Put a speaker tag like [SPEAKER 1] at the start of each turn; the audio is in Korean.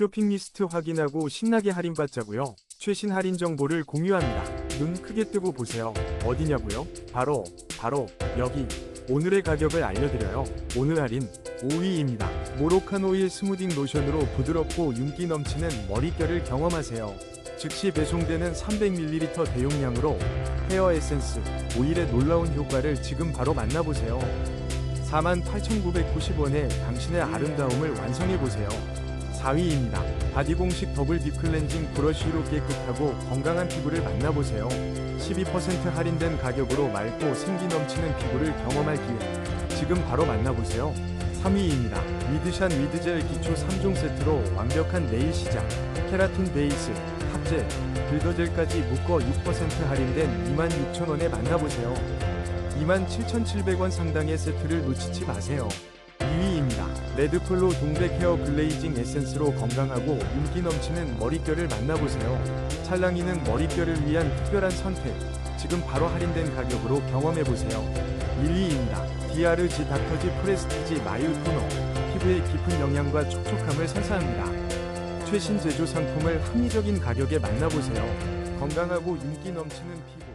[SPEAKER 1] 쇼핑 리스트 확인하고 신나게 할인받자고요. 최신 할인 정보를 공유합니다. 눈 크게 뜨고 보세요. 어디냐고요? 바로 바로 여기. 오늘의 가격을 알려드려요. 오늘 할인 5위입니다. 모로칸 오일 스무딩 로션으로 부드럽고 윤기 넘치는 머릿결을 경험하세요. 즉시 배송되는 300ml 대용량으로 헤어 에센스 오일의 놀라운 효과를 지금 바로 만나보세요. 48,990원에 당신의 아름다움을 완성해보세요. 4위입니다. 바디 공식 더블 딥클렌징 브러쉬로 깨끗하고 건강한 피부를 만나보세요. 12% 할인된 가격으로 맑고 생기 넘치는 피부를 경험할 기회. 지금 바로 만나보세요. 3위입니다. 위드샷 위드젤 기초 3종 세트로 완벽한 네일 시작. 케라틴 베이스, 탑젤, 긁어젤까지 묶어 6% 할인된 26,000원에 만나보세요. 27,700원 상당의 세트를 놓치지 마세요. 2위입니다. 레드폴로 동백 헤어 글레이징 에센스로 건강하고 윤기 넘치는 머릿결을 만나보세요. 찰랑이는 머릿결을 위한 특별한 선택. 지금 바로 할인된 가격으로 경험해보세요. 1위입니다. DRG 닥터지 프레스티지 마일 토너. 피부의 깊은 영양과 촉촉함을 선사합니다. 최신 제조 상품을 합리적인 가격에 만나보세요. 건강하고 윤기 넘치는 피부.